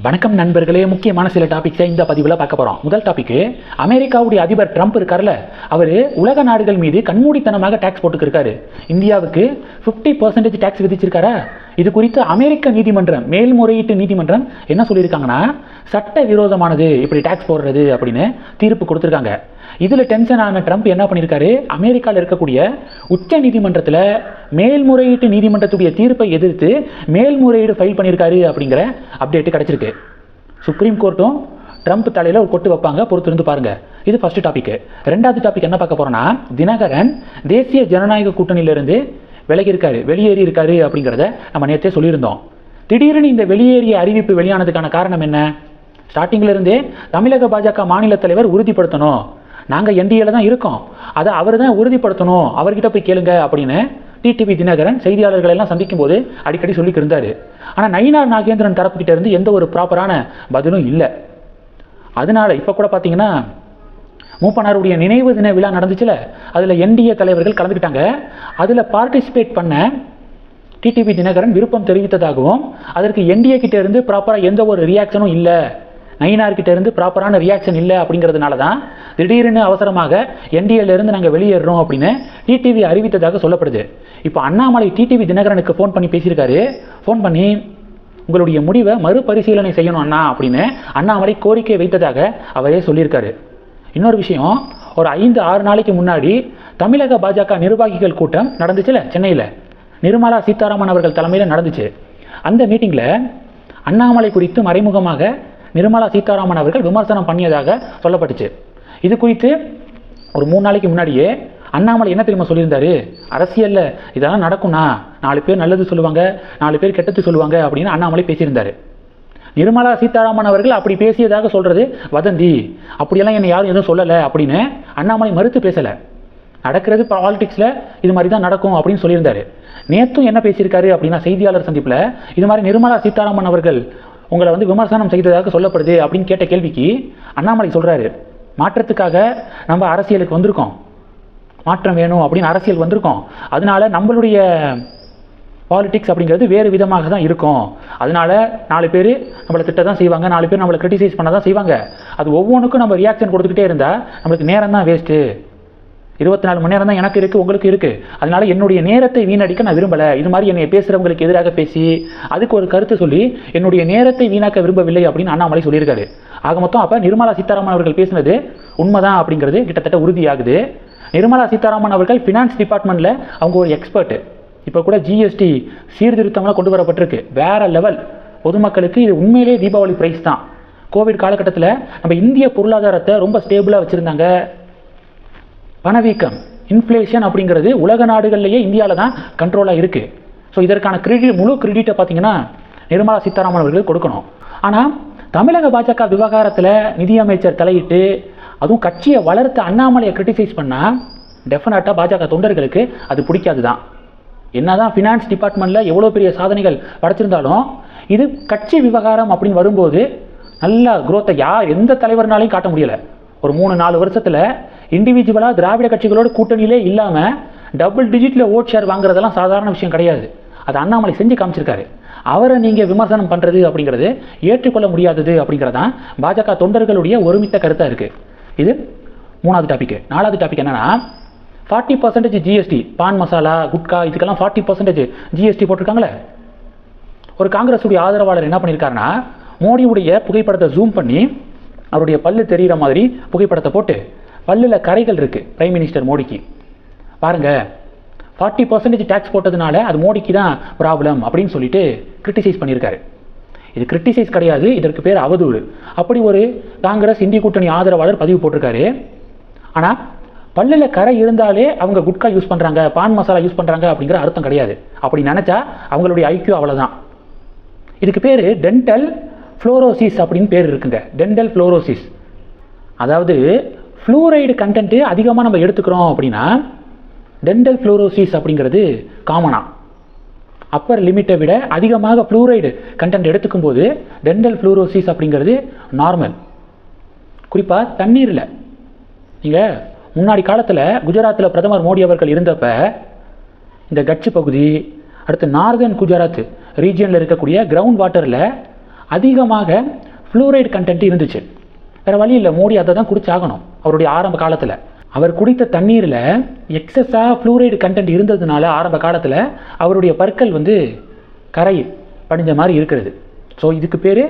வணக்கம் நண்பர்களே முக்கியமான சில டாபிக்ஸை இந்த பதிவில் பார்க்க போகிறோம் முதல் டாபிக்கு அமெரிக்காவுடைய அதிபர் ட்ரம்ப் இருக்கார்ல அவர் உலக நாடுகள் மீது கண்மூடித்தனமாக டேக்ஸ் போட்டுக்கிருக்காரு. இந்தியாவுக்கு ஃபிஃப்டி பர்சன்டேஜ் டேக்ஸ் விதிச்சிருக்காரா? இது குறித்து அமெரிக்க நீதிமன்றம் மேல்முறையீட்டு நீதிமன்றம் என்ன சொல்லியிருக்காங்கன்னா சட்ட விரோதமானது இப்படி டேக்ஸ் போடுறது அப்படின்னு தீர்ப்பு கொடுத்துருக்காங்க. இதில் டென்ஷன் ஆன ட்ரம்ப் என்ன பண்ணியிருக்காரு? அமெரிக்காவில் இருக்கக்கூடிய உச்ச நீதிமன்றத்தில் மேல்முறையீட்டு நீதிமன்றத்துடைய தீர்ப்பை எதிர்த்து மேல்முறையீடு ஃபைல் பண்ணியிருக்காரு அப்படிங்கிற அப்டேட்டு கிடச்சிருக்கு. சுப்ரீம் கோர்ட்டும் ட்ரம்ப் தலையில் ஒரு கொட்டு வைப்பாங்க பொறுத்திருந்து பாருங்கள் இது ஃபஸ்ட்டு டாபிக் ரெண்டாவது டாபிக் என்ன பார்க்க போகிறோன்னா தினகரன் தேசிய ஜனநாயக கூட்டணியிலிருந்து விலகி இருக்காரு வெளியேறி இருக்காரு அப்படிங்கிறத நம்ம நேற்றே சொல்லியிருந்தோம். திடீர்னு இந்த வெளியேறிய அறிவிப்பு வெளியானதுக்கான காரணம் என்ன? ஸ்டார்டிங்லேருந்தே தமிழக பாஜக மாநில தலைவர் உறுதிப்படுத்தணும். நாங்கள் என்டிஏல தான் இருக்கோம். அதை அவர் தான் உறுதிப்படுத்தணும். அவர்கிட்ட போய் கேளுங்க அப்படின்னு டிடிவி தினகரன் செய்தியாளர்கள் எல்லாம் சந்திக்கும் போது அடிக்கடி சொல்லிட்டு இருந்தார் ஆனால் நயினார் நாகேந்திரன் தரப்புக்கிட்ட இருந்து எந்த ஒரு ப்ராப்பரான பதிலும் இல்லை. அதனால இப்போ கூட பார்த்தீங்கன்னா மூப்பனாருடைய நினைவு தின விழா நடந்துச்சுல அதில் என்டிஏ தலைவர்கள் கலந்துக்கிட்டாங்க. அதில் பார்ட்டிசிபேட் பண்ண டிடிவி தினகரன் விருப்பம் தெரிவித்ததாகவும் அதற்கு என்டிஏ கிட்ட இருந்து ப்ராப்பராக எந்த ஒரு ரியாக்ஷனும் இல்லை. நயினார்கிட்ட இருந்து ப்ராப்பரான ரியாக்ஷன் இல்லை அப்படிங்கிறதுனால தான் திடீர்னு அவசரமாக என்டிஏலேருந்து நாங்கள் வெளியேறோம் அப்படின்னு டிடிவி அறிவித்ததாக சொல்லப்படுது. இப்போ அண்ணாமலை டிடிவி தினகரனுக்கு ஃபோன் பண்ணி பேசியிருக்காரு. ஃபோன் பண்ணி உங்களுடைய முடிவை மறுபரிசீலனை செய்யணும் அண்ணா அப்படின்னு அண்ணாமலை கோரிக்கை வைத்ததாக அவரே சொல்லியிருக்காரு. இன்னொரு விஷயம் ஒரு ஐந்து ஆறு நாளைக்கு முன்னாடி தமிழக பாஜக நிர்வாகிகள் கூட்டம் நடந்துச்சுல சென்னையில். நிர்மலா சீதாராமன் அவர்கள் தலைமையில் நடந்துச்சு. அந்த மீட்டிங்கில் அண்ணாமலை குறித்து மறைமுகமாக நிர்மலா சீதாராமன் அவர்கள் விமர்சனம் பண்ணியதாக சொல்லப்பட்டுச்சு. இது குறித்து ஒரு மூணு நாளைக்கு முன்னாடியே அண்ணாமலை என்ன தெரியுமா சொல்லியிருந்தாரு? அரசியலில் இதெல்லாம் நடக்கும்னா நாலு பேர் நல்லது சொல்லுவாங்க நாலு பேர் கெட்டது சொல்லுவாங்க அப்படின்னு அண்ணாமலை பேசியிருந்தாரு. நிர்மலா சீதாராமன் அவர்கள் அப்படி பேசியதாக சொல்கிறது வதந்தி. அப்படியெல்லாம் என்னை யாரும் எதுவும் சொல்லலை அப்படின்னு அண்ணாமலை மறுத்து பேசலை. நடக்கிறது பாலிடிக்ஸில் இது மாதிரி தான் நடக்கும் அப்படின்னு சொல்லியிருந்தாரு. நேற்றும் என்ன பேசியிருக்காரு அப்படின்னா செய்தியாளர் சந்திப்பில் இது மாதிரி நிர்மலா சீதாராமன் அவர்கள் உங்களை வந்து விமர்சனம் செய்ததாக சொல்லப்படுது அப்படின்னு கேட்ட கேள்விக்கு அண்ணாமலை சொல்கிறாரு மாற்றத்துக்காக நம்ம அரசியலுக்கு வந்திருக்கோம். மாற்றம் வேணும் அப்படின்னு அரசியல் வந்திருக்கோம். அதனால நம்மளுடைய பாலிடிக்ஸ் அப்படிங்கிறது வேறு விதமாக தான் இருக்கும். அதனால நாலு பேர் நம்மளை திட்ட தான் செய்வாங்க நாலு பேர் நம்மளை கிரிட்டிசைஸ் பண்ண தான் செய்வாங்க. அது ஒவ்வொன்றுக்கும் நம்ம ரியாக்ஷன் கொடுத்துக்கிட்டே இருந்தால் நம்மளுக்கு நேரம் தான் வேஸ்ட்டு இருபத்தி நாலு மணி நேரம் தான் எனக்கு இருக்குது உங்களுக்கு இருக்குது அதனால் என்னுடைய நேரத்தை வீணடிக்க நான் விரும்பலை. இது மாதிரி என்னை பேசுகிறவங்களுக்கு எதிராக பேசி அதுக்கு ஒரு கருத்து சொல்லி என்னுடைய நேரத்தை வீணாக்க விரும்பவில்லை அப்படின்னு அண்ணாமலை சொல்லியிருக்காரு. ஆக மொத்தம் அப்போ நிர்மலா சீதாராமன் அவர்கள் பேசினது உண்மைதான் அப்படிங்கிறது கிட்டத்தட்ட உறுதியாகுது. நிர்மலா சீதாராமன் அவர்கள் ஃபினான்ஸ் டிபார்ட்மெண்ட்டில் அவங்க ஒரு எக்ஸ்பர்ட்டு இப்போ கூட ஜிஎஸ்டி சீர்திருத்தம்லாம் கொண்டு வரப்பட்டிருக்கு. வேறு லெவல் பொதுமக்களுக்கு இது உண்மையிலே தீபாவளி ப்ரைஸ் தான். கோவிட் காலகட்டத்தில் நம்ம இந்திய பொருளாதாரத்தை ரொம்ப ஸ்டேபிளாக வச்சுருந்தாங்க. பணவீக்கம் இன்ஃப்ளேஷன் அப்படிங்கிறது உலக நாடுகள்லேயே இந்தியாவில் தான் கண்ட்ரோலாக இருக்குது ஸோ இதற்கான கிரெடிட் முழு கிரெடிட்டை பார்த்தீங்கன்னா நிர்மலா சீதாராமன் அவர்களுக்கு கொடுக்கணும். ஆனால் தமிழக பாஜக விவகாரத்தில் நிதியமைச்சர் தலையிட்டு அதுவும் கட்சியை வளர்த்த அண்ணாமலையை கிரிட்டிசைஸ் பண்ணால் டெஃபினட்டாக பாஜக தொண்டர்களுக்கு அது பிடிக்காது தான் என்னதான் ஃபினான்ஸ் டிபார்ட்மெண்ட்டில் எவ்வளோ பெரிய சாதனைகள் படைச்சிருந்தாலும் இது கட்சி விவகாரம் அப்படின்னு வரும்போது நல்ல குரோத்தை யார் எந்த தலைவர்னாலையும் காட்ட முடியலை. ஒரு மூணு நாலு வருஷத்தில் இண்டிவிஜுவலாக திராவிட கட்சிகளோட கூட்டணியிலே இல்லாமல் டபுள் டிஜிட்டில் ஓட் ஷேர் வாங்குறதெல்லாம் சாதாரண விஷயம் கிடையாது. அது அண்ணாமலை செஞ்சு காமிச்சிருக்காரு. அவரை நீங்கள் விமர்சனம் பண்ணுறது அப்படிங்கிறது ஏற்றுக்கொள்ள முடியாதது அப்படிங்கிறதான் பாஜக தொண்டர்களுடைய ஒருமித்த கருத்தாக இருக்குது இது மூணாவது டாபிக் நாலாவது டாபிக் என்னென்னா forty percentage GST pan masala gutkha இதுக்கெல்லாம் ஃபார்ட்டி பர்சன்டேஜ் ஜிஎஸ்டி போட்டிருக்காங்களே? ஒரு காங்கிரஸுடைய ஆதரவாளர் என்ன பண்ணியிருக்காருன்னா மோடியுடைய புகைப்படத்தை ஜூம் பண்ணி அவருடைய பல்லு தெரிகிற மாதிரி புகைப்படத்தை போட்டு பல்லில் கரைகள் இருக்குது பிரைம் மினிஸ்டர் மோடிக்கு. பாருங்கள் ஃபார்ட்டி பர்சன்டேஜ் டேக்ஸ் போட்டதுனால அது மோடிக்கு தான் ப்ராப்ளம் அப்படின்னு சொல்லிட்டு கிரிட்டிசைஸ் பண்ணியிருக்காரு இது கிரிட்டிசைஸ் கிடையாது இதற்கு பேர் அவதூறு. அப்படி ஒரு காங்கிரஸ் இந்திய கூட்டணி ஆதரவாளர் பதிவு போட்டிருக்காரு. ஆனால் பல்லில் கரை இருந்தாலே அவங்க குட்கா யூஸ் பண்ணுறாங்க பான் மசாலா யூஸ் பண்ணுறாங்க அப்படிங்கிற அர்த்தம் கிடையாது. அப்படி நினச்சா அவங்களுடைய ஐக்கியம் அவ்வளோதான் இதுக்கு பேர் டென்டல் ஃப்ளோரோசிஸ் அப்படின்னு பேர் இருக்குங்க. டென்டல் ஃப்ளோரோசிஸ் அதாவது ஃப்ளூரைடு கண்டென்ட்டு அதிகமாக நம்ம எடுத்துக்கிறோம் அப்படின்னா டென்டல் ஃப்ளோரோசிஸ் அப்படிங்கிறது காமனாக அப்பர் லிமிட்டை விட அதிகமாக ஃப்ளூரைடு கண்டென்ட் எடுத்துக்கும் போது டென்டல் ஃப்ளூரோசிஸ் அப்படிங்கிறது நார்மல் குறிப்பாக தண்ணீரில். நீங்கள் முன்னாடி காலத்தில் குஜராத்தில் பிரதமர் மோடி அவர்கள் இருந்தப்ப இந்த கட்சி பகுதி அடுத்து நார்தன் குஜராத் ரீஜியனில் இருக்கக்கூடிய கிரவுண்ட் வாட்டரில் அதிகமாக ஃப்ளூரைடு கண்டென்ட் இருந்துச்சு. வேறு வழி இல்லை மோடி அதை தான் குடிச்சாகணும் அவருடைய ஆரம்ப காலத்தில். அவர் குடித்த தண்ணீரில் எக்ஸஸாக ஃப்ளூரைடு கண்டென்ட் இருந்ததுனால ஆரம்ப காலத்தில் அவருடைய பற்கள் வந்து கரை படிஞ்ச மாதிரி இருக்கிறது. ஸோ இதுக்கு பேர்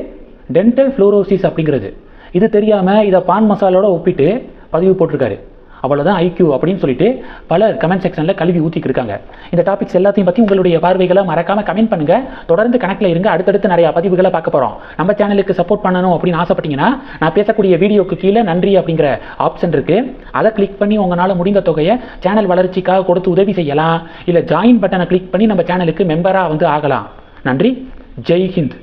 டென்டல் ஃப்ளோரோசிஸ் அப்படிங்கிறது. இது தெரியாமல் இதை பான் மசாலோட ஒப்பிட்டு பதிவு போட்டிருக்காரு. அவ்வளோதான் ஐக்யூ அப்படின்னு சொல்லிட்டு பலர் கமெண்ட் செக்ஷனில் கழுவி ஊற்றிட்டு இருக்காங்க இந்த டாபிக்ஸ் எல்லாத்தையும் பற்றி உங்களுடைய பார்வைகளை மறக்காமல் கமெண்ட் பண்ணுங்கள் தொடர்ந்து கணக்கில் இருங்க. அடுத்தடுத்து நிறைய பதிவுகளை பார்க்க போகிறோம் நம்ம சேனலுக்கு சப்போர்ட் பண்ணணும் அப்படின்னு ஆசைப்பட்டீங்கன்னா நான் பேசக்கூடிய வீடியோக்கு கீழே நன்றி அப்படிங்கிற ஆப்ஷன் இருக்குது அதை கிளிக் பண்ணி உங்களால் முடிந்த தொகையை சேனல் வளர்ச்சிக்காக கொடுத்து உதவி செய்யலாம். இல்லை ஜாயின் பட்டனை கிளிக் பண்ணி நம்ம சேனலுக்கு மெம்பராக வந்து ஆகலாம். நன்றி. ஜெய் ஹிந்த்.